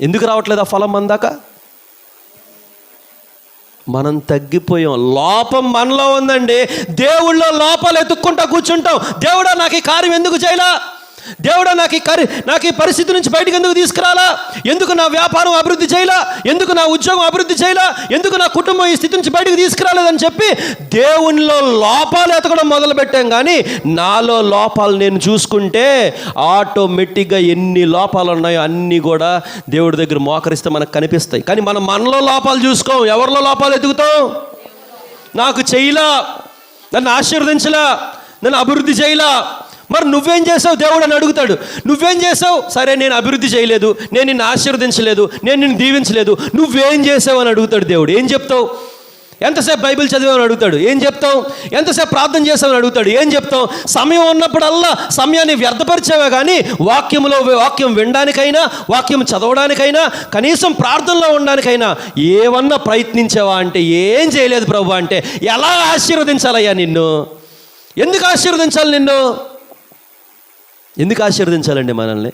ఎందుకు రావట్లేదు ఆ ఫలం అందాక మనం తగ్గిపోయాం. లోపం మనలో ఉందండి. దేవుళ్ళో లోపాలు ఎత్తుక్కుంటా కూర్చుంటాం. దేవుడా నాకు ఈ కార్యం ఎందుకు చేయలా? దేవుడా నాకు ఈ కరి నాకు ఈ పరిస్థితి నుంచి బయటకు ఎందుకు తీసుకురాలా? ఎందుకు నా వ్యాపారం అభివృద్ధి చేయలా? ఎందుకు నా ఉద్యోగం అభివృద్ధి చేయలా? ఎందుకు నా కుటుంబం ఈ స్థితి నుంచి బయటకు తీసుకురాలేదని చెప్పి దేవునిలో లోపాలు ఎతకడం మొదలు పెట్టాం కానీ నాలో లోపాలు నేను చూసుకుంటే ఆటోమేటిక్గా ఎన్ని లోపాలు ఉన్నాయో అన్నీ కూడా దేవుడి దగ్గర మోకరిస్తే మనకు కనిపిస్తాయి. కానీ మనం మనలో లోపాలు చూసుకోం ఎవరిలో లోపాలు ఎదుగుతాం? నాకు చేయలా నన్ను ఆశీర్వదించలా నన్ను అభివృద్ధి చేయలా మరి నువ్వేం చేసావు? దేవుడు అని అడుగుతాడు. నువ్వేం చేసావు? సరే నేను అభివృద్ధి చేయలేదు. నేను నిన్ను ఆశీర్వదించలేదు. నేను నిన్ను దీవించలేదు. నువ్వేం చేసావు అని అడుగుతాడు దేవుడు. ఏం చెప్తావు? ఎంతసేపు బైబిల్ చదివామని అడుగుతాడు. ఏం చెప్తావు? ఎంతసేపు ప్రార్థన చేసామని అడుగుతాడు. ఏం చెప్తావు? సమయం ఉన్నప్పుడల్లా సమయాన్ని వ్యర్థపరిచావే కానీ వాక్యంలో వాక్యం వినడానికైనా వాక్యం చదవడానికైనా కనీసం ప్రార్థనలో ఉండడానికైనా ఏమన్నా ప్రయత్నించావా అంటే ఏం చేయలేదు ప్రభు అంటే ఎలా ఆశీర్వదించాలయ్యా నిన్ను? ఎందుకు ఆశీర్వదించాలి నిన్ను? ఎందుకు ఆశీర్వదించాలండి మనల్ని?